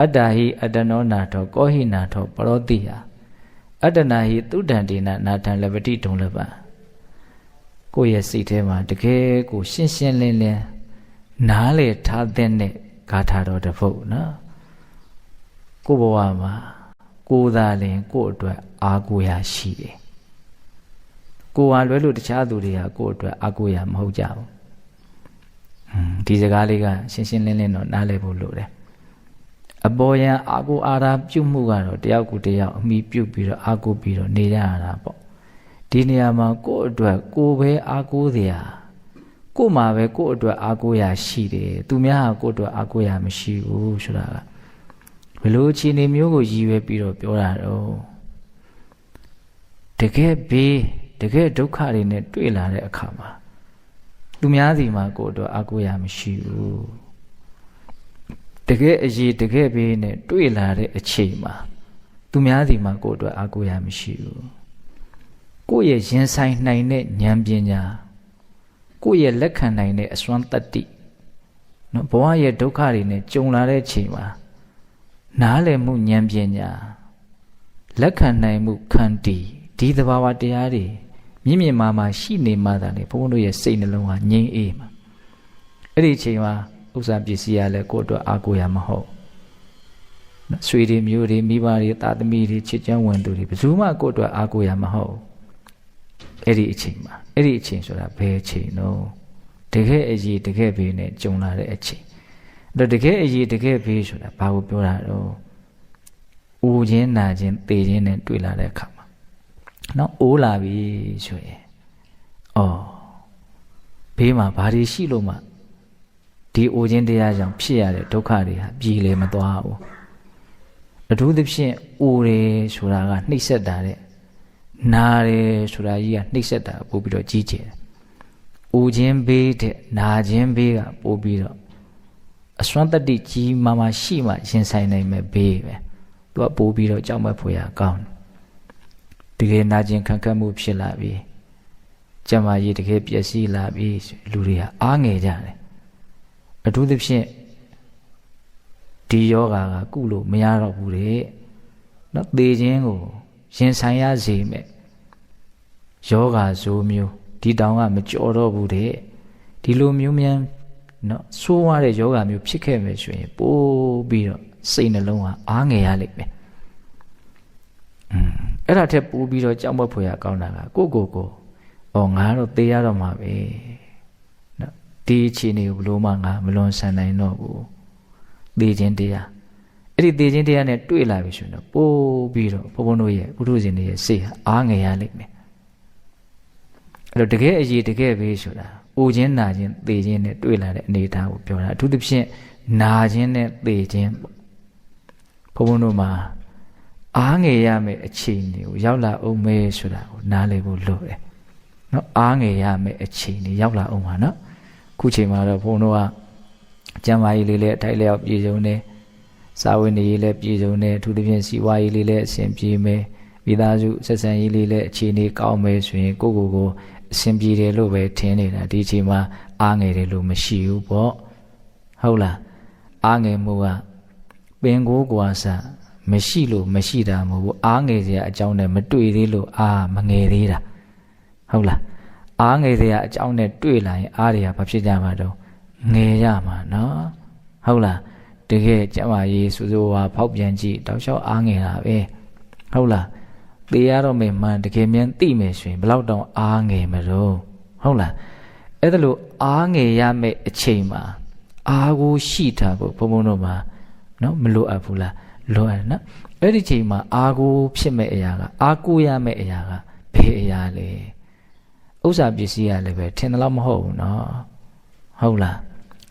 အတ္တဟိအတ္တနောနာထောကောဟိနာထောပရောတိယအတ္တနာဟိသုဒ္ဓံဒေနနာထံလပတိဒုံလပံကိုယ့်ရဲ့စိတ်ထဲမှာတကယ်ကိုရှင်းရှင်းလင်းလင်းနားလေထားတဲ့နဲ့ဂါထာတော်တစ်ပုဒ်နော်ကိုယ့်ဘဝမှာကိုယ်သာလင်ကိုယ့်အတွက်အာကိုရာရှိတယ်ကိုယ်ဟာလွဲလို့တခြားသူတွေကကိုယ့်အတွက်အာကိုရာမဟုတ်ကြဘူးဒီစကားလေးကရှင်းရှင်းလင်းလင်းတော့နားလည်ဖို့လိုတယ် အပေါ်ယံအာကိုအာရာပြုတ်မှုကတော့တယောက်ကူတယောက်အမိပြုတ်ပြီးတော့အာကိုပြီးတော့နေရတာပေါ့ဒီနေရာမှာကိုယ့်အတွက်ကိုယ်ပဲအာကိုးစရာကိုယ်မှာပဲကိုယ့်အတွက်အာကိုးရာရှိတယ်သူများဟာကိုယ့်အတွက်အာကိုးရာမရှိဘူးဆိုတာကဘယ်လိုအခြေအနေမျိုးကိုရည်ရွယ်ပြီးတော့ပြောတာတော့တကယ်ဘေးတကယ်ဒုက္ခတွေနဲ့တွေ့လာတဲ့အခါမှာသူများစီမှာကိုယ့်အတွက်အာကိုးရာမရှိဘူး တကယ်အရေးတကယ်ဘေးနဲ့တွေ့လာတဲ့အချိန်မှာသူများစီမှာကိုယ့်အတွက်အာကိုးရာမရှိဘူးကိုယ့်ရဲ့ရင်ဆိုင်နိုင်တဲ့ဉာဏ်ပညာကိုယ့်ရဲ့လက်ခံနိုင်တဲ့အစွမ်းတတ္တိနော်ဘဝရဲ့ဒုက္ခတွေနဲ့ကြုံလာတဲ့ချိန်မှာနားလည်မှုဉာဏ်ပညာလက်ခံနိုင်မှုခန္တီဒီသဘာဝတရားတွေမြင့်မြင့်မာမာရှိနေမှသာလေဘုန်းဘုန်းတို့ရဲ့စိတ်နှလုံးဟာငြိမ်းအေးမှာအဲ့ဒီချိန်မှာ ဥစ္စာပစ္စည်းရလဲကိုယ့်အတွက်အားကိုးရမဟုတ်ဆွေတွေမျိုးတွေမိဘတွေတာသမီတွေချစ်ချမ်းဝင်သူတွေဘယ်သူမှကိုယ့်အတွက်အားကိုးရမဟုတ်အဲ့ဒီအချိန်မှာအဲ့ဒီအချိန်ဆိုတာဘယ်အချိန်တော့တကယ်အရေးတကယ်ဘေးနဲ့ကြုံလာတဲ့အချိန်အဲ့တော့တကယ်အရေးတကယ်ဘေးဆိုတာဘာကိုပြောတာတော့ဦးချင်းနာချင်းသေချင်းနဲ့တွေ့လာတဲ့အခါမှာနော်အိုးလာပြီဆိုရင်အော်ဘေးမှာဘာတွေရှိလို့မှ ဒီအိုခြင်းတရားကြောင့်ဖြစ်ရတဲ့ဒုက္ခတွေဟာပြည်လေမသွားဘူးအထူးသဖြင့်အိုတယ်ဆိုတာကနှိပ်စက်တာတဲ့နာတယ်ဆိုတာကြီးကနှိပ်စက်တာပို့ပြီးတော့ကြီးကျယ်တယ်။အိုခြင်းဘေးတဲ့နာခြင်းဘေးကပို့ပြီးတော့အစွမ်းတတ္တိကြီးမာမာရှိမှရင်ဆိုင်နိုင်မဲ့ဘေးပဲ။သူကပို့ပြီးတော့ကြောက်မက်ဖွယ်ရကောင်းတယ်။တကယ်နာခြင်းခံခတ်မှုဖြစ်လာပြီ။ကျမကြီးတကယ်ပျက်စီးလာပြီလူတွေကအားငယ်ကြတယ်။ အထူးသဖြင့်ဒီယောဂါကကုလို့မရတော့ဘူးတဲ့။နော်သေခြင်းကိုရင်ဆိုင်ရစေမဲ့ယောဂါဇိုးမျိုးဒီတောင်ကမကြော်တော့ဘူးတဲ့ဒီလိုမျိုးမြန်နော်ဆိုးရတဲ့ယောဂါမျိုးဖြစ်ခဲ့မယ်ဆိုရင်ပိုးပြီးတော့စိတ်နှလုံးဟာအားငယ်ရလိမ့်မယ်อืมအဲ့ဒါထက်ပိုးပြီးတော့ကြောက်မက်ဖွယ်ရကောင်းတာကကိုကိုကိုအော်ငါတော့သေရတော့မှာပဲနော် ဒီအခြေအနေကိုဘလို့မှငါမလွန်ဆန်နိုင်တော့ဘူးသေခြင်းတရားအဲ့ဒီသေခြင်းတရားနဲ့တွေ့လာပြီဆိုရင်တော့ပိုးပြီးတော့ဘုန်းဘုန်းတို့ရဲ့ဘုရုရှင်တွေရဲ့စိတ်ဟာအားငယ်ရလိမ့်မယ်အဲ့တော့တကယ်အရေးတကယ်ပဲဆိုတာအိုခြင်းနာခြင်းသေခြင်းနဲ့တွေ့လာတဲ့အနေအထားကိုပြောတာအထူးသဖြင့်နာခြင်းနဲ့သေခြင်းပေါ့ဘုန်းဘုန်းတို့မှာအားငယ်ရမယ့်အခြေအနေကိုရောက်လာအောင်မဲဆိုတာကိုနားလည်ဖို့လိုတယ်နော်အားငယ်ရမယ့်အခြေအနေရောက်လာအောင်ပါနော် ခုချိန်မှာတော့ဘုန်းတို့ကကျမ်းမာရေးလေးလည်းအထိုက်လျောက်ပြည်စုံနေစာဝတ်နေရေးလည်းပြည်စုံနေအထူးသဖြင့်စီဝါရေးလေးလည်းအဆင်ပြေမယ်မိသားစုဆက်ဆံရေးလေးလည်းအခြေအနေကောင်းမယ်ဆိုရင်ကိုကိုကိုအဆင်ပြေတယ်လို့ပဲထင်နေတာဒီအချိန်မှာအားငယ်တယ်လို့မရှိဘူးပေါ့ဟုတ်လားအားငယ်မှုကပင်ကိုးကွာစားမရှိလို့မရှိတာမဟုတ်ဘူးအားငယ်စရာအကြောင်းနဲ့မတွေ့သေးလို့အားမငယ်သေးတာဟုတ်လား အားငယ်စရာအကြောင်းနဲ့တွေ့လာရင်အားတွေကဘာဖြစ်ကြမှာတော့ငယ်ရမှာနော်ဟုတ်လားတကယ်ကျမကြီးစူးစူးဝါဖောက်ပြန်ကြည့်တောက်လျှောက်အားငယ်တာပဲဟုတ်လားသေရတော့မယ်မှန်တကယ်မြန်သိမယ်ဆိုရင်ဘလောက်တောင်အားငယ်မလို့ဟုတ်လားအဲ့ဒါလို့အားငယ်ရမယ့်အချိန်မှာအားကိုရှိတာကိုဘုံဘုံတို့မှာနော်မလိုအပ်ဘူးလားလိုအပ်နော်အဲ့ဒီချိန်မှာအားကိုဖြစ်မဲ့အရာကအားကိုရမယ့်အရာကဘယ်အရာလဲ ဥစ္စာပစ္စည်းရလည်းပဲထင်တယ်လို့မဟုတ်ဘူးနော်ဟုတ်လား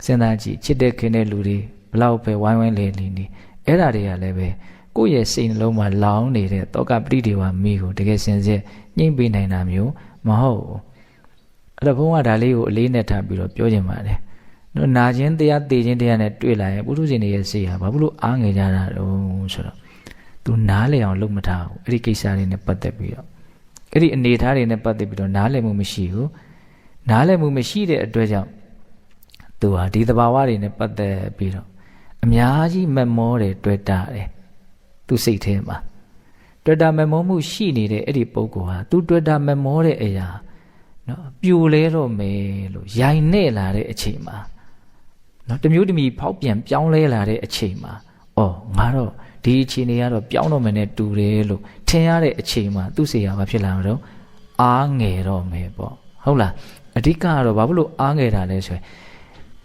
စဉ်းစားကြည့်ချစ်တဲ့ခင်တဲ့လူတွေဘလောက်ပဲဝိုင်းဝိုင်းလေနေနေအဲ့ဓာတွေကလည်းပဲကိုယ့်ရဲ့စိတ်နှလုံးမှာလောင်နေတဲ့တောကပရိဒေဝမိကိုတကယ်စင်စစ်ညှိမ့်ပေးနိုင်တာမျိုးမဟုတ်ဘူးအဲ့တော့ဘုန်းကဒါလေးကိုအလေးနဲ့ထားပြီးတော့ပြောချင်ပါတယ်နော်နာခြင်းတရားသိခြင်းတရားနဲ့တွေ့လာရင်ပုထုဇဉ်တွေရဲ့စိတ်ဟာဘာလို့အားငယ်ကြတာတုံးဆိုတော့သူနားလည်အောင်လုပ်မထားဘူးအဲ့ဒီကိစ္စတွေနဲ့ပတ်သက်ပြီးတော့ အဲ့ဒီအနေထားတွေနဲ့ပတ်သက်ပြီးတော့နားလည်မှုမရှိဘူးနားလည်မှုမရှိတဲ့အတွက်ကြောင့်သူဟာဒီသဘာဝတွေနဲ့ပတ်သက်ပြီးတော့အများကြီးမက်မောတယ်တွေ့တာတယ်သူစိတ်ထဲမှာတွေ့တာမက်မောမှုရှိနေတဲ့အဲ့ဒီပုဂ္ဂိုလ်ဟာသူတွေ့တာမက်မောတဲ့အရာနော်ပြိုလဲတော့မယ်လို့ရိုင်နဲ့လာတဲ့အချိန်မှာနော်တမျိုးတမီဖောက်ပြန်ပြောင်းလဲလာတဲ့အချိန်မှာအော်ငါတော့ ဒီအချိန်တွေကတော့ပြောင်းတော့မယ်နဲ့တူတယ်လို့ထင်ရတဲ့အချိန်မှာသူ့စေရာဘာဖြစ်လာမှာတော့အားငယ်တော့မယ်ပေါ့ဟုတ်လားအဓိကကတော့ဘာဖြစ်လို့အားငယ်တာလဲဆိုရင်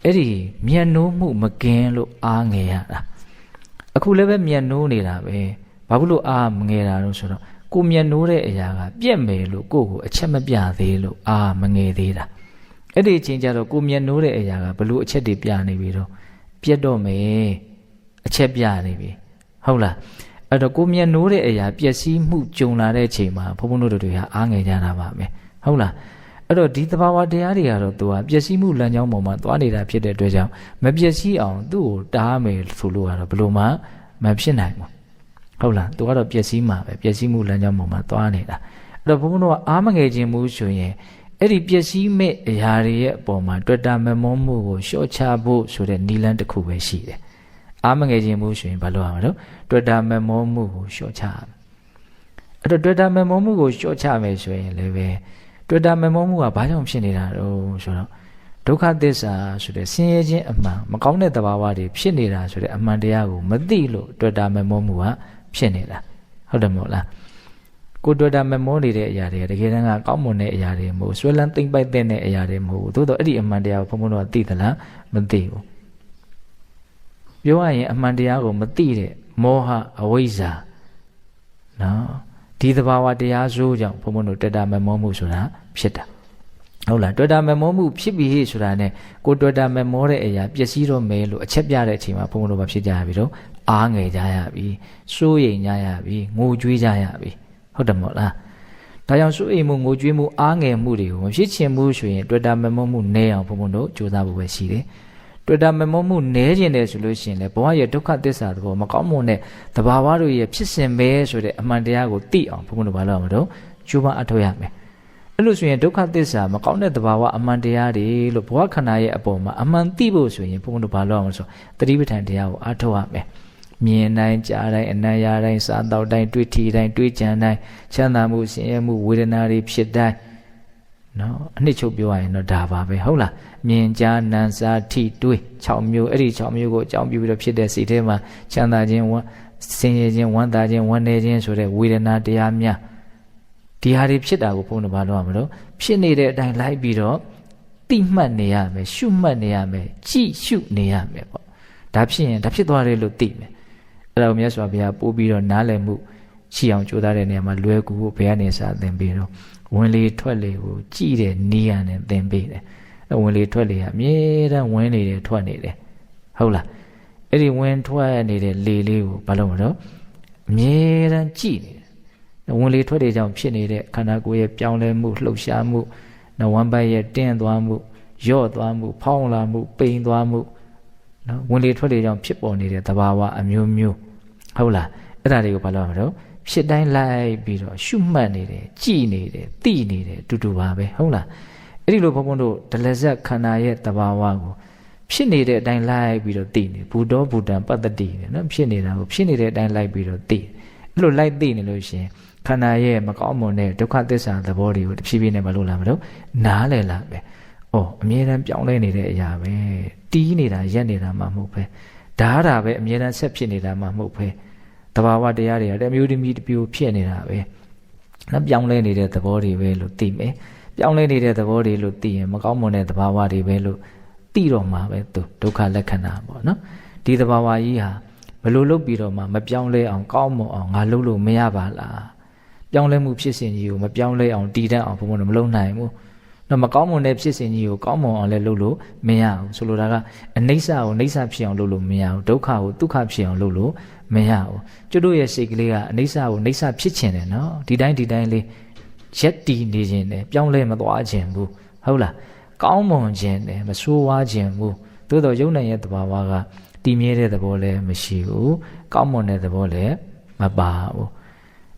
အဲ့ဒီမျက်နှိုးမှုမကင်းလို့အားငယ်ရတာအခုလည်းပဲမျက်နှိုးနေတာပဲဘာဖြစ်လို့အားမငယ်တာလို့ဆိုတော့ကိုမျက်နှိုးတဲ့အရာကပြက်မယ်လို့ကိုယ့်ကိုအချက်မပြသေးလို့အားမငယ်သေးတာအဲ့ဒီအချိန်ကျတော့ကိုမျက်နှိုးတဲ့အရာကဘလို့အချက်တွေပြနေပြီတော့ပြက်တော့မယ်အချက်ပြနေပြီ ဟုတ်လားအဲ့တော့ကိုမျက်နှိုးတဲ့အရာပျက်စီးမှုကြုံလာတဲ့အချိန်မှာဘုန်းဘုန်းတို့တွေဟာအားငယ်ကြတာပါပဲဟုတ်လားအဲ့တော့ဒီသဘာဝတရားတွေကတော့သူကပျက်စီးမှုလမ်းကြောင်းပေါ်မှာသွားနေတာဖြစ်တဲ့အတွက်ကြောင့်မပျက်စီးအောင်သူ့ကိုတားမယ်ဆိုလို့ကတော့ဘယ်လိုမှမဖြစ်နိုင်ဘူးဟုတ်လားသူကတော့ပျက်စီးမှာပဲပျက်စီးမှုလမ်းကြောင်းပေါ်မှာသွားနေတာအဲ့တော့ဘုန်းဘုန်းတို့ကအားမငယ်ခြင်းမှုဆိုရင်အဲ့ဒီပျက်စီးမဲ့အရာတွေရဲ့အပေါ်မှာတွေ့တာမမောမှုကိုရှော့ချဖို့ဆိုတဲ့နီလန်းတစ်ခုပဲရှိတယ် အားမငယ်ခြင်းမှုဆိုရင်ဘာလို့ရမလဲတွေ့တာမမောမှုကိုရှော့ချရမယ်အဲ့တော့တွေ့တာမမောမှုကိုရှော့ချမယ်ဆိုရင်လည်းပဲတွေ့တာမမောမှုကဘာကြောင့်ဖြစ်နေတာတော့ဆိုတော့ဒုက္ခသစ္စာဆိုတဲ့ဆင်းရဲခြင်းအမှန်မကောင်းတဲ့သဘာဝတွေဖြစ်နေတာဆိုတဲ့အမှန်တရားကိုမသိလို့တွေ့တာမမောမှုကဖြစ်နေတာဟုတ်တယ်မဟုတ်လားကိုတွေ့တာမမောနေတဲ့အရာတွေကတကယ်တမ်းကကောင်းမွန်တဲ့အရာတွေမဟုတ်ဆွဲလန်းသိမ့်ပိုက်တဲ့အရာတွေမဟုတ်ဘူးသို့တော့အဲ့ဒီအမှန်တရားကိုဘုံဘုံတော့သိသလားမသိဘူး ပြောရရင်အမှန်တရားကိုမသိတဲ့မောဟအဝိဇ္ဇာနော်ဒီသဘာဝတရားစိုးကြောင့်ဘုံဘုံတို့တွေ့တာမမောမှုဆိုတာဖြစ်တာဟုတ်လားတွေ့တာမမောမှုဖြစ်ပြီဆိုတာ ਨੇ ကိုတွေ့တာမမောတဲ့အရာပျက်စီးတော့မယ်လို့အချက်ပြတဲ့အချိန်မှာဘုံဘုံတို့မဖြစ်ကြရပြီတော့အားငယ်ကြရပြီစိုးရိမ်ကြရပြီငိုကြွေးကြရပြီဟုတ်တယ်မို့လားဒါကြောင့်စိုးရိမ်မှုငိုကြွေးမှုအားငယ်မှုတွေကိုမဖြစ်ချင်ဘူးဆိုရင်တွေ့တာမမောမှုနည်းအောင်ဘုံဘုံတို့ကြိုးစားဖို့ပဲရှိတယ် တွေ့တာမမောမှုနည်းကျင်တယ်ဆိုလို့ရှိရင်လေဘဝရဲ့ဒုက္ခသစ္စာသဘောမကောင်းမွန်တဲ့သဘာဝတို့ရဲ့ဖြစ်စဉ်ပဲဆိုတဲ့အမှန်တရားကိုသိအောင်ဘုံဘုံတို့ဘာလို့မလို့ကြိုးပမ်းအထောက်ရမယ်အဲ့လိုဆိုရင်ဒုက္ခသစ္စာမကောင်းတဲ့သဘာဝအမှန်တရားတွေလို့ဘဝခန္ဓာရဲ့အပေါ်မှာအမှန်သိဖို့ဆိုရင်ဘုံဘုံတို့ဘာလို့အောင်ဆိုတတိပဋ္ဌာန်တရားကိုအထောက်ရမယ်မြင်တိုင်းကြားတိုင်းအနံ့ရတိုင်းစားတော့တိုင်းတွေ့ထီတိုင်းတွေ့ကြံတိုင်းချမ်းသာမှုဆင်းရဲမှုဝေဒနာတွေဖြစ်တိုင်း နော်အနှစ်ချုပ်ပြောရရင်တော့ဒါပါပဲဟုတ်လားမြင်ကြားနံစားထိတွေး6မျိုးအဲ့ဒီ6မျိုးကိုအကြောင်းပြုပြီးတော့ဖြစ်တဲ့စိတ်ထဲမှာချမ်းသာခြင်းဝမ်းဆင်းရဲခြင်းဝမ်းသာခြင်းဝမ်းနည်းခြင်းဆိုတဲ့ဝေဒနာတရားများဒီဟာတွေဖြစ်တာကိုဘုန်းတော်ဘာလို့ရမလို့ဖြစ်နေတဲ့အတိုင်းလိုက်ပြီးတော့တိမှတ်နေရမယ်ရှုမှတ်နေရမယ်ကြည့်ရှုနေရမယ်ပေါ့ဒါဖြစ်ရင်ဒါဖြစ်သွားတယ်လို့သိမယ်အဲ့ဒါကိုမြတ်စွာဘုရားပို့ပြီးတော့နားလည်မှု ရှိအောင်ကြိုးစားတဲ့နေရာမှာလွယ်ကူဖို့ဘုရားနေစာသင်ပေးတော့ဝင်လေထွက်လေကိုကြည်တဲ့နီးရနဲ့သင်ပေးတယ်အဲ့ဝင်လေထွက်လေကအမြဲတမ်းဝင်နေတယ်ထွက်နေတယ်ဟုတ်လားအဲ့ဒီဝင်ထွက်နေတဲ့လေလေးကိုဘာလို့မလို့အမြဲတမ်းကြည်နေတယ်ဝင်လေထွက်လေကြောင့်ဖြစ်နေတဲ့ခန္ဓာကိုယ်ရဲ့ပြောင်းလဲမှုလှုပ်ရှားမှုနဝမ်းပိုက်ရဲ့တင်းသွားမှုယော့သွားမှု ဖောင်းလာမှုပိန်သွားမှုနော်ဝင်လေထွက်လေကြောင့်ဖြစ်ပေါ်နေတဲ့သဘာဝအမျိုးမျိုးဟုတ်လားအဲ့ဒါတွေကိုဘာလို့မလို့ ဖြစ်တိုင်းလိုက်ပြီးတော့ရှုမှတ်နေတယ်ကြည်နေတယ်သိနေတယ်တူတူပါပဲဟုတ်လားအဲ့ဒီလိုဘုန်းဘုန်းတို့ဒလဇက်ခန္ဓာရဲ့တဘာဝကိုဖြစ်နေတဲ့အတိုင်းလိုက်ပြီးတော့သိနေဘူတောဘူတံပတ္တတိနဲ့နော်ဖြစ်နေတာကိုဖြစ်နေတဲ့အတိုင်းလိုက်ပြီးတော့သိအဲ့လိုလိုက်သိနေလို့ရှိရင်ခန္ဓာရဲ့မကောင်းမွန်တဲ့ဒုက္ခသစ္စာသဘောတွေကိုတဖြည်းဖြည်းနဲ့မလို့လာမလို့နားလည်လာပဲ။အော်အမြဲတမ်းပြောင်းလဲနေတဲ့အရာပဲ။တီးနေတာရက်နေတာမှမဟုတ်ပဲ။ဓာတာပဲအမြဲတမ်းဆက်ဖြစ်နေတာမှမဟုတ်ပဲ။ တဘာဝတရားတွေကတမျိုးတမျိုးတပြိုဖြစ်နေတာပဲ။နော်ပြောင်းလဲနေတဲ့သဘောတွေပဲလို့သိမယ်။ပြောင်းလဲနေတဲ့သဘောတွေလို့သိရင်မကောင်းမွန်တဲ့သဘာဝတွေပဲလို့သိတော့မှာပဲသူဒုက္ခလက္ခဏာပေါ့နော်။ဒီသဘာဝကြီးဟာဘလို့လုပ်ပြီးတော့မှမပြောင်းလဲအောင်ကောင်းမွန်အောင်ငါလုပ်လို့မရပါလား။ပြောင်းလဲမှုဖြစ်စဉ်ကြီးကိုမပြောင်းလဲအောင်တည်တတ်အောင်ဘုံဘုံမလုပ်နိုင်ဘူး။ တော့မကောင်းမွန်တဲ့ဖြစ်စဉ်ကြီးကိုကောင်းမွန်အောင်လည်းလုပ်လို့မရဘူးဆိုလိုတာကအနိစ္စကိုနိစ္စဖြစ်အောင်လုပ်လို့မရဘူးဒုက္ခကိုဒုက္ခဖြစ်အောင်လုပ်လို့မရဘူးကျွတ်တို့ရဲ့စိတ်ကလေးကအနိစ္စကိုနိစ္စဖြစ်ခြင်းတယ်နော်ဒီတိုင်းဒီတိုင်းလေးရက်တီနေခြင်းတယ်ပြောင်းလဲမသွားခြင်းဘူးဟုတ်လားကောင်းမွန်ခြင်းတယ်မဆိုးဝါးခြင်းဘူးသို့တော့ယုံနိုင်ရဲ့တဘာဝကတည်မြဲတဲ့သဘောလည်းမရှိဘူးကောင်းမွန်တဲ့သဘောလည်းမပါဘူး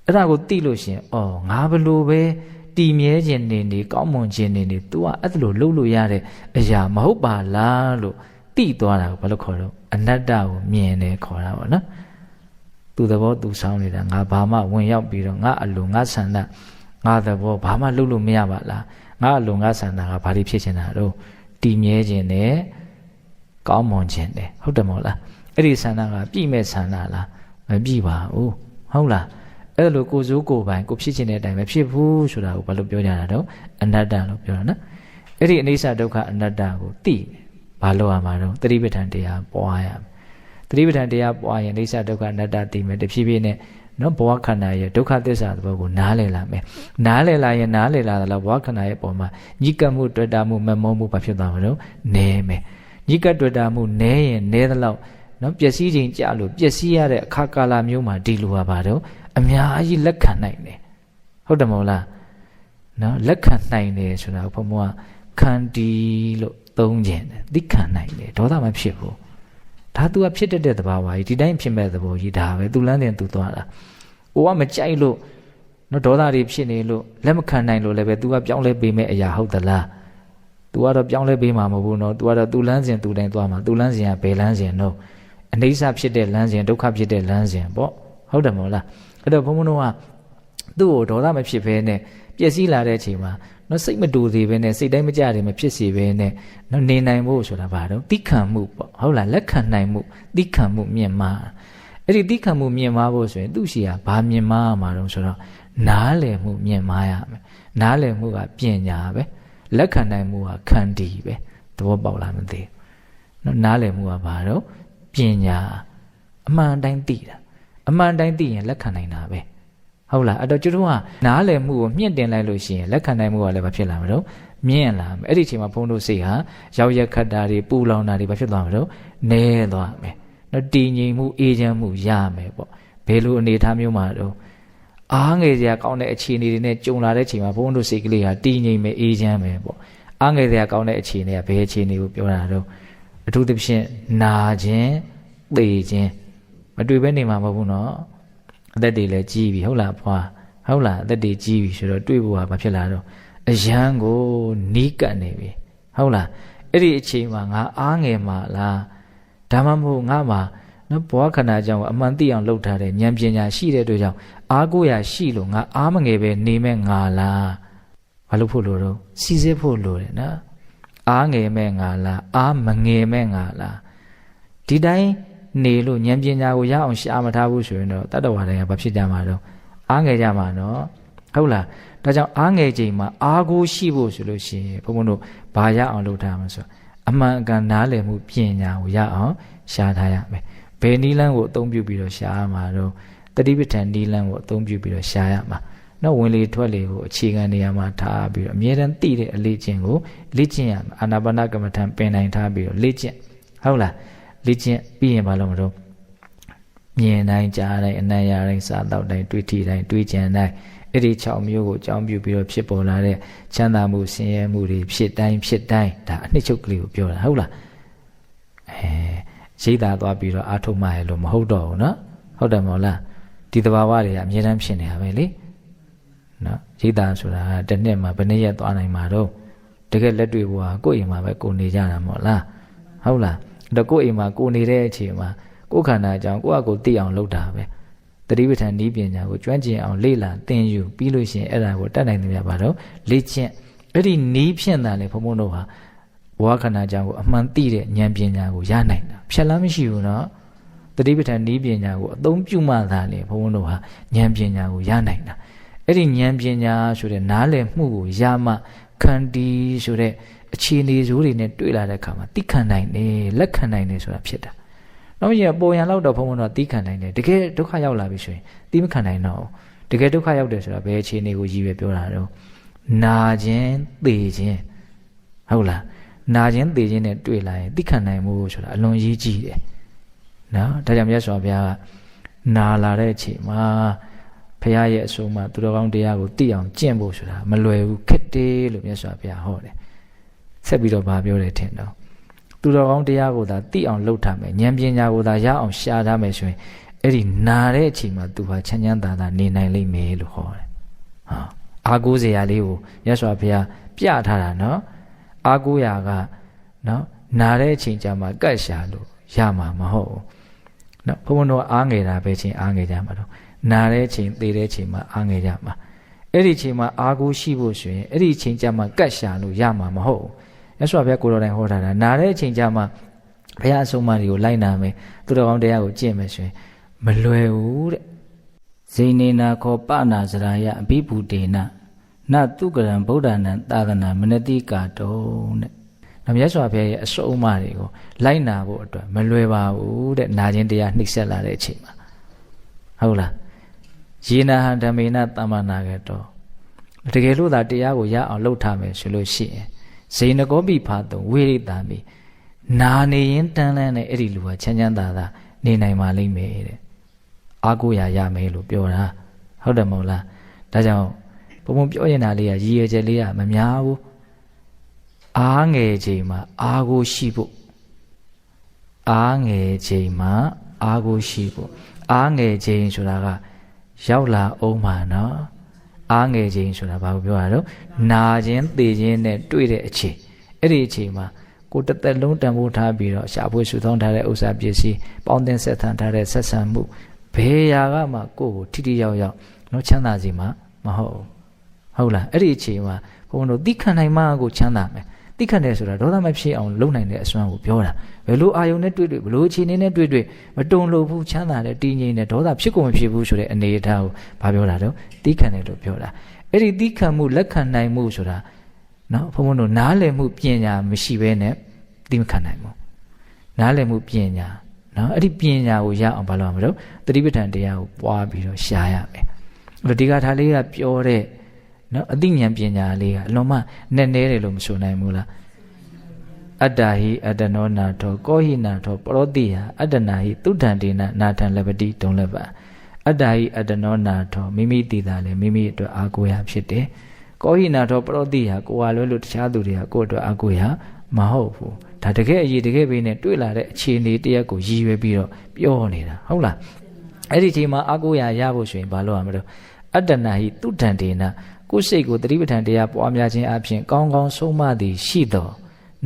အဲ့ဒါကိုသိလို့ရှင်အော်ငါဘလို့ပဲ တည်မြဲခြင်းနေနေကောင်းမွန်ခြင်းနေနေ तू ကအဲ့ဒါလိုလုပ်လို့ရတဲ့အရာမဟုတ်ပါလားလို့သိသွားတာကိုဘာလို့ခေါ်တော့အနတ္တကိုမြင်တယ်ခေါ်တာပေါ့နော်သူသဘောသူဆောင်နေတာငါဘာမှဝင်ရောက်ပြီးတော့ငါအလိုငါဆန္ဒငါသဘောဘာမှလုပ်လို့မရပါလားငါအလိုငါဆန္ဒကဘာလို့ဖြစ်ချင်တာတော့တည်မြဲခြင်းနဲ့ကောင်းမွန်ခြင်းနဲ့ဟုတ်တယ်မဟုတ်လားအဲ့ဒီဆန္ဒကပြည့်မဲ့ဆန္ဒလားမပြည့်ပါဘူးဟုတ်လား အဲ့လိုကိုစိုးကိုပိုင်ကိုဖြစ်ချင်တဲ့အတိုင်းပဲဖြစ်ဘူးဆိုတာကိုဘာလို့ပြောကြတာတော့အနတ္တလို့ပြောတာနော်အဲ့ဒီအနိစ္စဒုက္ခအနတ္တကိုသိဘာလို့ရမှာတော့သတိပဋ္ဌာန်တရားပွားရမယ်သတိပဋ္ဌာန်တရားပွားရင်အိဋ္ဌဒုက္ခအနတ္တသိမယ်တဖြည်းဖြည်းနဲ့နော်ဘဝခန္ဓာရဲ့ဒုက္ခသစ္စာသဘောကိုနားလည်လာမယ်နားလည်လာရင်နားလည်လာသလားဘဝခန္ဓာရဲ့ပုံမှာညိကပ်မှုတွေ့တာမှုမမောမှုဘာဖြစ်သွားမှာတော့နဲမယ်ညိကပ်တွေ့တာမှုနဲရင်နဲသလောက်နော်ပျက်စီးခြင်းကြလို့ပျက်စီးရတဲ့အခါကာလမျိုးမှာဒီလိုပါပါတော့ အများကြီးလက်ခံနိုင်တယ်ဟုတ်တယ်မဟုတ်လားနော်လက်ခံနိုင်တယ်ဆိုတာဘုံဘုံကခန္တီလို့သုံးခြင်းတယ်သိခံနိုင်တယ်ဒေါသမဖြစ်ဘူးဒါ तू ကဖြစ်တတ်တဲ့သဘာဝကြီးဒီတိုင်းဖြစ်မဲ့သဘောကြီးဒါပဲ तू လမ်းတင် तू သွားတာကိုကမကြိုက်လို့နော်ဒေါသတွေဖြစ်နေလို့လက်မခံနိုင်လို့လည်းပဲ तू ကပြောင်းလဲပေးမဲ့အရာဟုတ်သလား तू ကတော့ပြောင်းလဲပေးမှာမဟုတ်ဘူးနော် तू ကတော့ तू လမ်းစဉ် तू တိုင်းသွားမှာ तू လမ်းစဉ်ကဘယ်လမ်းစဉ်တော့အနိစ္စဖြစ်တဲ့လမ်းစဉ်ဒုက္ခဖြစ်တဲ့လမ်းစဉ်ပေါ့ဟုတ်တယ်မဟုတ်လား အဲ့တော့ဘုန်းဘုန်းတို့ကသူ့ကိုဒေါသမဖြစ်ဘဲနဲ့ပျက်စီးလာတဲ့အချိန်မှာနော်စိတ်မတူသေးဘဲနဲ့စိတ်တိုင်းမကြတယ်မဖြစ်စေဘဲနဲ့နော်နေနိုင်ဖို့ဆိုတာဘာတော့တိခံမှုပေါ့ဟုတ်လားလက်ခံနိုင်မှုတိခံမှုမြင့်မားအဲ့ဒီတိခံမှုမြင့်မားဖို့ဆိုရင်သူ့ရှိကဘာမြင့်မားမှာတော့ဆိုတော့နားလည်မှုမြင့်မားရမယ်နားလည်မှုကပညာပဲလက်ခံနိုင်မှုကခန္တီပဲသဘောပေါက်လားမသိဘူးနော်နားလည်မှုကဘာတော့ပညာအမှန်တိုင်းသိတာ အမှန်တိုင်းသိရင်လက်ခံနိုင်တာပဲဟုတ်လားအဲ့တော့ကျွတ်တို့ကနားလည်မှုကိုမြင့်တင်လိုက်လို့ရှိရင်လက်ခံနိုင်မှုကလည်းဘာဖြစ်လာမလို့မြင့်လာမယ်အဲ့ဒီအချိန်မှာဘုန်းတို့စိတ်ဟာရောက်ရက်ခတ်တာတွေပူလောင်တာတွေဘာဖြစ်သွားမလို့နဲသွားမယ်နော်တည်ငြိမ်မှုအေးချမ်းမှုရမယ်ပေါ့ဘယ်လိုအနေအထားမျိုးမှာတော့အားငယ်စရာကောင်းတဲ့အခြေအနေတွေနဲ့ကြုံလာတဲ့ချိန်မှာဘုန်းတို့စိတ်ကလေးဟာတည်ငြိမ်မယ်အေးချမ်းမယ်ပေါ့အားငယ်စရာကောင်းတဲ့အခြေအနေကဘယ်အခြေအနေကိုပြောတာတော့အထူးသဖြင့်နာခြင်းသေခြင်း မတွေ့ဘဲနေမှာမဟုတ်ဘူးနော်အသက်တွေလည်းကြီးပြီဟုတ်လားဖွာဟုတ်လားအသက်တွေကြီးပြီဆိုတော့တွေ့ဖို့ကမဖြစ်လာတော့အယံကိုနီးကပ်နေပြီဟုတ်လားအဲ့ဒီအချိန်မှာငါအားငယ်မှာလားဒါမှမဟုတ်ငါမှာနော်ဘဝခန္ဓာကြောင့်အမှန်သိအောင်လုပ်ထားတဲ့ဉာဏ်ပညာရှိတဲ့အတွက်ကြောင့်အားကိုးရာရှိလို့ငါအားမငယ်ပဲနေမဲ့ငါလားဘာလို့ဖို့လို့တော့စီစစ်ဖို့လို့တယ်နော်အားငယ်မဲ့ငါလားအားမငယ်မဲ့ငါလားဒီတိုင်း နေလို့ဉာဏ်ပညာကိုရအောင်ရှာမထားဘူးဆိုရင်တော့တတ္တဝါတွေကဘာဖြစ်ကြမှာတော့အားငယ်ကြမှာနော်ဟုတ်လားဒါကြောင့်အားငယ်ချိန်မှာအားကိုးရှိဖို့ဆိုလို့ရှိရင်ဘုန်းဘုန်းတို့ဘာရအောင်လုပ်ထားမှာဆိုအမှန်အကန်နားလည်မှုပညာကိုရအောင်ရှာထားရမယ်ဘယ်နီးလန်းကိုအသုံးပြုပြီးတော့ရှာရမှာတော့တတိပဋ္ဌာန်နီးလန်းကိုအသုံးပြုပြီးတော့ရှာရမှာနော်ဝင်လေထွက်လေကိုအခြေခံနေရာမှာထားပြီးတော့အမြဲတမ်းသိတဲ့အလေးကျင့်ကိုလေ့ကျင့်ရမှာအာနာပါနကမ္မထံပင်နိုင်ထားပြီးတော့လေ့ကျင့်ဟုတ်လား လေ့ကျင့်ပြီးရင်ဘာလို့မလို့မြင်တိုင်းကြားတိုင်းအနံ့ရတိုင်းစားတော့တိုင်းတွေးထီတိုင်းတွေးကြံတိုင်းအဲ့ဒီ6မျိုးကိုအကြောင်းပြုပြီးတော့ဖြစ်ပေါ်လာတဲ့ချမ်းသာမှုဆင်းရဲမှုတွေဖြစ်တိုင်းဖြစ်တိုင်းဒါအနှစ်ချုပ်ကလေးကိုပြောတာဟုတ်လားအဲရိတ်သာသွားပြီးတော့အာထုတ်မှရလို့မဟုတ်တော့ဘူးเนาะဟုတ်တယ်မဟုတ်လားဒီတဘာဝတွေကအမြဲတမ်းဖြစ်နေတာပဲလေနော်ရိတ်သာဆိုတာတစ်နှစ်မှာဘယ်နှစ်ရက်သွားနိုင်မှာတော့တကယ်လက်တွေ့ဘဝကိုယ့်အိမ်မှာပဲကိုနေကြတာမဟုတ်လားဟုတ်လား တော့ကိုယ့်အိမ်မှာကိုနေတဲ့အချိန်မှာကိုယ်ခန္ဓာအကြောင်းကိုယ့်အကိုသိအောင်လုပ်တာပဲတတိပဋ္ဌာန်ဤပညာကိုကျွမ်းကျင်အောင်လေ့လာသင်ယူပြီးလို့ရှိရင်အဲ့ဒါကိုတတ်နိုင်တယ်ပြပါတော့လေ့ကျင့်အဲ့ဒီနီးဖြင့်တာလေဘုံဘုံတို့ဟာဘဝခန္ဓာအကြောင်းကိုအမှန်သိတဲ့ဉာဏ်ပညာကိုရနိုင်တာဖြတ်လမ်းမရှိဘူးနော်တတိပဋ္ဌာန်ဤပညာကိုအသုံးပြုမှသာလေဘုံဘုံတို့ဟာဉာဏ်ပညာကိုရနိုင်တာအဲ့ဒီဉာဏ်ပညာဆိုတဲ့နားလည်မှုကိုရမှခန္တီဆိုတဲ့ အခြေအနေဇိုးတွေနဲ့တွေ့လာတဲ့အခါမှာတိခံနိုင်တယ်လက်ခံနိုင်တယ်ဆိုတာဖြစ်တာနောက်ရပေါ်ရန်လောက်တော့ဘုံဘုံတော့တိခံနိုင်တယ်တကယ်ဒုက္ခရောက်လာပြီဆိုရင်တိမခံနိုင်တော့တကယ်ဒုက္ခရောက်တယ်ဆိုတာဘယ်အခြေအနေကိုရည်ပဲပြောတာတော့နာခြင်းသေခြင်းဟုတ်လားနာခြင်းသေခြင်းနဲ့တွေ့လာရင်တိခံနိုင်မှုဆိုတာအလွန်ရေးကြည့်တယ်နော်ဒါကြောင့်မြတ်စွာဘုရားကနာလာတဲ့အချိန်မှာဖရာရဲ့အဆုံးအမသူတော်ကောင်းတရားကိုသိအောင်ကျင့်ဖို့ဆိုတာမလွယ်ဘူးခက်တယ်လို့မြတ်စွာဘုရားဟောတယ် ဆက်ပြီးတော့ဗာပြောတယ်ထင်တော့သူတော်ကောင်းတရားကိုသာသိအောင်လုပ်ထားမယ်ဉာဏ်ပညာကိုသာရအောင်ရှာထားမယ်ဆိုရင်အဲ့ဒီနာတဲ့အချိန်မှာသူဟာချမ်းချမ်းသာသာနေနိုင်လိမ့်မယ်လို့ဟောတယ်ဟာအာကိုးစရာလေးကိုမြတ်စွာဘုရားပြထားတာနော်အာကိုးရာကနော်နာတဲ့အချိန်ကြမှာကတ်ရှာလို့ရမှာမဟုတ်ဘူးနော်ဘုံဘုံတော့အားငယ်တာပဲချင်းအားငယ်ကြမှာတော့နာတဲ့ချိန်သေတဲ့ချိန်မှာအားငယ်ကြမှာအဲ့ဒီချိန်မှာအားကိုးရှိဖို့ဆိုရင်အဲ့ဒီချိန်ကြမှာကတ်ရှာလို့ရမှာမဟုတ်ဘူး မြတ်စွာဘုရားကိုတော်တိုင်ဟောထားတာနာတဲ့ချိန်ကြမှာဘုရားအဆုံးအမတွေကိုလိုက်နာမယ်သူတော်ကောင်းတရားကိုကျင့်မယ်ဆိုရင်မလွယ်ဘူးတဲ့ဇိနေနာခောပနာစရာယအဘိဘူတေနနတုကရံဗုဒ္ဓနာသာသနာမနတိကာတုံတဲ့။မြတ်စွာဘုရားရဲ့အစုံအမတွေကိုလိုက်နာဖို့အတွက်မလွယ်ပါဘူးတဲ့။နာခြင်းတရားနှိမ့်ဆက်လာတဲ့အချိန်မှာဟုတ်လား။ယေနာဟံဓမ္မေနသမ္မာနာကတောတကယ်လို့သာတရားကိုရအောင်လှုပ်ထားမယ်ဆိုလို့ရှိရင် ဇေနကောပိဖာတုံဝိရိတာမိနာနေရင်တန်းလန်းနဲ့အဲ့ဒီလူကချမ်းချမ်းသာသာနေနိုင်ပါလိမ့်မယ်တဲ့။အာကိုရရမယ်လို့ပြောတာဟုတ်တယ်မဟုတ်လား။ဒါကြောင့်ဘုံဘုံပြောရင်တာလေးကရည်ရွယ်ချက်လေးကမများဘူးအားငယ်ချိန်မှာအားကိုရှိဖို့အားငယ်ချိန်မှာအားကိုရှိဖို့အားငယ်ချိန်ဆိုတာကရောက်လာအောင်မှာနော် အားငယ်ချိန်ဆိုတာဘာကိုပြောတာတော့နာခြင်းသေခြင်းနဲ့တွေ့တဲ့အချိန်အဲ့ဒီအချိန်မှာကိုတစ်သက်လုံးတန်ဖိုးထားပြီးတော့ရှာဖွေစုဆောင်းထားတဲ့ဥစ္စာပစ္စည်းပေါင်းတင်ဆက်ထန်ထားတဲ့ဆက်ဆံမှုဘယ်ရာကမှကိုယ့်ကိုထိထိရောက်ရောက်နော်ချမ်းသာစီမှာမဟုတ်ဘူးဟုတ်လားအဲ့ဒီအချိန်မှာဘုန်းတို့သိခံနိုင်မှကိုချမ်းသာမယ် သိခံတယ်ဆိုတာဒေါသမဖြစ်အောင်လုပ်နိုင်တဲ့အစွမ်းကိုပြောတာဘယ်လိုအာယုန်နဲ့တွေ့တွေ့ဘယ်လိုအခြေအနေနဲ့တွေ့တွေ့မတုံလို့ဘူးချမ်းသာတဲ့တည်ငြိမ်တဲ့ဒေါသဖြစ်ကုန်မဖြစ်ဘူးဆိုတဲ့အနေအထားကိုဘာပြောတာတော့သိခံတယ်လို့ပြောတာအဲ့ဒီသိခံမှုလက်ခံနိုင်မှုဆိုတာနော်ဘုန်းဘုန်းတို့နားလည်မှုပညာမရှိဘဲနဲ့သိမခံနိုင်ဘူးနားလည်မှုပညာနော်အဲ့ဒီပညာကိုရအောင်ဘာလုပ်ရမလို့တတိပဋ္ဌာန်တရားကိုပွားပြီးတော့ရှားရမယ်အဲ့တော့ဒီကထာလေးကပြောတဲ့ နော်အသိဉာဏ်ပညာလေးကအလွန်မှနက်နဲတယ်လို့မဆိုနိုင်ဘူးလားအတ္တဟိအတ္တနောနာထောကောဟိနာထောပရောတိယအတ္တနာဟိသုဒ္ဓံဒေနနာထံလပတိဒုံလပအတ္တဟိအတ္တနောနာထောမိမိတည်တာလေမိမိအတွက်အာကိုရဖြစ်တယ်ကောဟိနာထောပရောတိယကိုဟာလွဲလို့တခြားသူတွေကကိုယ့်အတွက်အာကိုရမဟုတ်ဘူးဒါတကယ်အရေးတကယ်ပဲနဲ့တွေ့လာတဲ့အခြေအနေတရက်ကိုရည်ရွယ်ပြီးတော့ပြောနေတာဟုတ်လားအဲ့ဒီချိန်မှာအာကိုရရဖို့ဆိုရင်ဘာလုပ်ရမလဲအတ္တနာဟိသုဒ္ဓံဒေန ကိုယ်စိတ်ကိုတတိပဋ္ဌာန်တရားပွားများခြင်းအပြင်ကောင်းကောင်းဆုံးမသည်ရှိတော်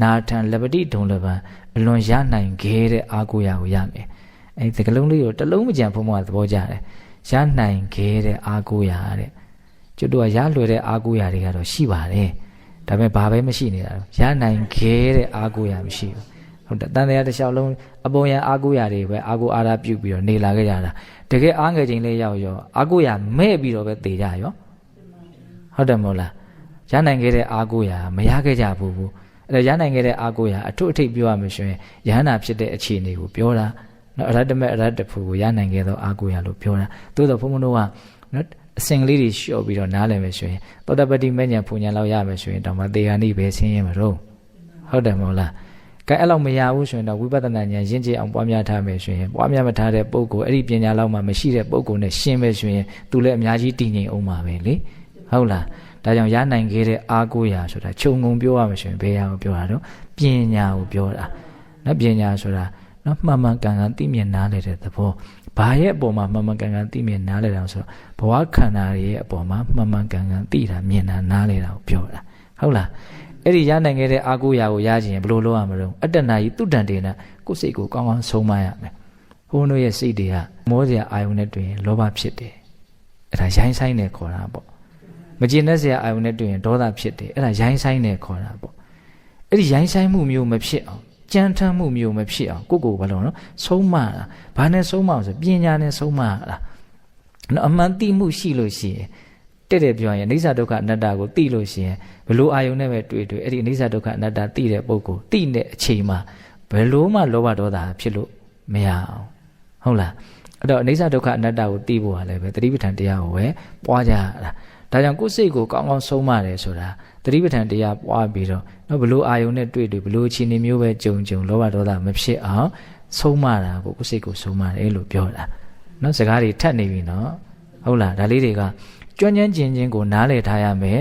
နာထံလပတိဒုံလပံအလွန်ရနိုင်ခဲ့တဲ့အာကိုရာကိုရမယ်အဲဒီကလုံးလေးကိုတလုံးမကြံဖုံးမသဘောကျတယ်ရနိုင်ခဲ့တဲ့အာကိုရာတဲ့ကျွတ်တို့ကရလွယ်တဲ့အာကိုရာတွေကတော့ရှိပါတယ်ဒါပေမဲ့ဘာပဲမရှိနေတာရနိုင်ခဲ့တဲ့အာကိုရာမရှိဘူးဟုတ်တယ်တန်တရားတစ်လျှောက်လုံးအပေါ်ရန်အာကိုရာတွေပဲအာကိုအာရပြုတ်ပြီးတော့နေလာခဲ့ကြတာတကယ်အားငယ်ခြင်းလေးရောက်ရောအာကိုရာမဲ့ပြီးတော့ပဲတည်ကြရော ဟုတ်တယ်မဟုတ်လားရနိုင်ခဲ့တဲ့အာကိုရာမရခဲ့ကြဘူးဘူးအဲ့ဒါရနိုင်ခဲ့တဲ့အာကိုရာအထွတ်အထိပ်ပြောရမယ်ဆိုရင်ယဟန္တာဖြစ်တဲ့အခြေအနေကိုပြောတာနော်အရတ္တမဲ့အရတ္တဖူကိုရနိုင်ခဲ့သောအာကိုရာလို့ပြောတာသို့တော့ဘုံဘုံတို့ကနော်အစင်ကလေးတွေလျှော့ပြီးတော့နားလည်မယ်ဆိုရင်သောတပတိမဉ္ဇဉ်ပူညာလောက်ရမယ်ဆိုရင်တောင်မှတေဂာနိပဲဆင်းရဲမှာတော့ဟုတ်တယ်မဟုတ်လားကဲအဲ့လောက်မရဘူးဆိုရင်တော့ဝိပဿနာဉာဏ်ရင့်ကျက်အောင်ပွားများထားမယ်ဆိုရင်ပွားများမထားတဲ့ပုံကိုအဲ့ဒီပညာလောက်မှမရှိတဲ့ပုံကိုနဲ့ရှင်းမယ်ဆိုရင်သူလည်းအများကြီးတည်ငြိမ်အောင်ပါပဲလေ ဟုတ်လားဒါကြောင့်ရနိုင်ခဲ့တဲ့အာကိုရာဆိုတာခြုံငုံပြောရမှာဆိုရင်ဘယ်ဟာကိုပြောတာတော့ပညာကိုပြောတာနော်ပညာဆိုတာနော်မှန်မှန်ကန်ကန်သိမြင်နားလည်တဲ့သဘောဘာရဲ့အပေါ်မှာမှန်မှန်ကန်ကန်သိမြင်နားလည်တာဆိုတော့ဘဝခန္ဓာရဲ့အပေါ်မှာမှန်မှန်ကန်ကန်သိတာမြင်တာနားလည်တာကိုပြောတာဟုတ်လားအဲ့ဒီရနိုင်ခဲ့တဲ့အာကိုရာကိုရခြင်းဘယ်လိုလုပ်ရမလဲအတ္တနာကြီးတုတ္တန်တေနကိုယ်စိတ်ကိုကောင်းကောင်းဆုံးမရမယ်ဘုန်းတို့ရဲ့စိတ်တွေကမောစရာအာယုန်နဲ့တွေ့ရင်လောဘဖြစ်တယ်အဲ့ဒါရိုင်းဆိုင်နေခေါ်တာပေါ့ မကျေနပ်စရာအာယုန်နဲ့တွေ့ရင်ဒေါသဖြစ်တယ်အဲ့ဒါရိုင်းဆိုင်နေခေါ်တာပေါ့အဲ့ဒီရိုင်းဆိုင်မှုမျိုးမဖြစ်အောင်ကြမ်းထမ်းမှုမျိုးမဖြစ်အောင်ကိုကိုဘာလို့နော်ဆုံးမတာဘာနဲ့ဆုံးမအောင်ဆိုပညာနဲ့ဆုံးမတာနော်အမှန်သိမှုရှိလို့ရှိရင်တဲ့တဲ့ပြောရင်အိဋ္ဌဒုက္ခအနတ္တကိုသိလို့ရှိရင်ဘလို့အာယုန်နဲ့ပဲတွေ့တွေ့အဲ့ဒီအိဋ္ဌဒုက္ခအနတ္တသိတဲ့ပုဂ္ဂိုလ်သိတဲ့အချိန်မှာဘယ်လို့မှလောဘဒေါသဖြစ်လို့မရအောင်ဟုတ်လားအဲ့တော့အိဋ္ဌဒုက္ခအနတ္တကိုသိဖို့ကလည်းပဲတတိပဋ္ဌာန်တရားကိုပဲပွားကြရတာ ဒါကြောင့်ကိုယ်စိတ်ကိုကောင်းကောင်းဆုံးမတယ်ဆိုတာတတိပဋ္ဌာန်တရားပွားပြီးတော့နော်ဘလို့အာယုန်နဲ့တွေ့တွေ့ဘလို့အခြေအနေမျိုးပဲကြုံကြုံလောဘဒေါသမဖြစ်အောင်ဆုံးမတာကိုကိုယ်စိတ်ကိုဆုံးမတယ်လို့ပြောတာနော်စကားတွေထပ်နေပြီနော်ဟုတ်လားဒါလေးတွေကကျွမ်းကျမ်းကျင်ချင်းကိုနားလည်ထားရမယ်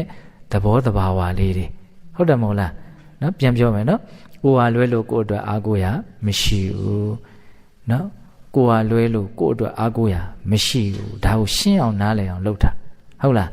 သဘောတဘာဝလေးတွေဟုတ်တယ်မဟုတ်လားနော်ပြန်ပြောမယ်နော်ကိုဟာလွဲလို့ကိုယ့်အတွက်အားကိုးရမရှိဘူးနော်ကိုဟာလွဲလို့ကိုယ့်အတွက်အားကိုးရမရှိဘူးဒါကိုရှင်းအောင်နားလည်အောင်လုပ်တာဟုတ်လား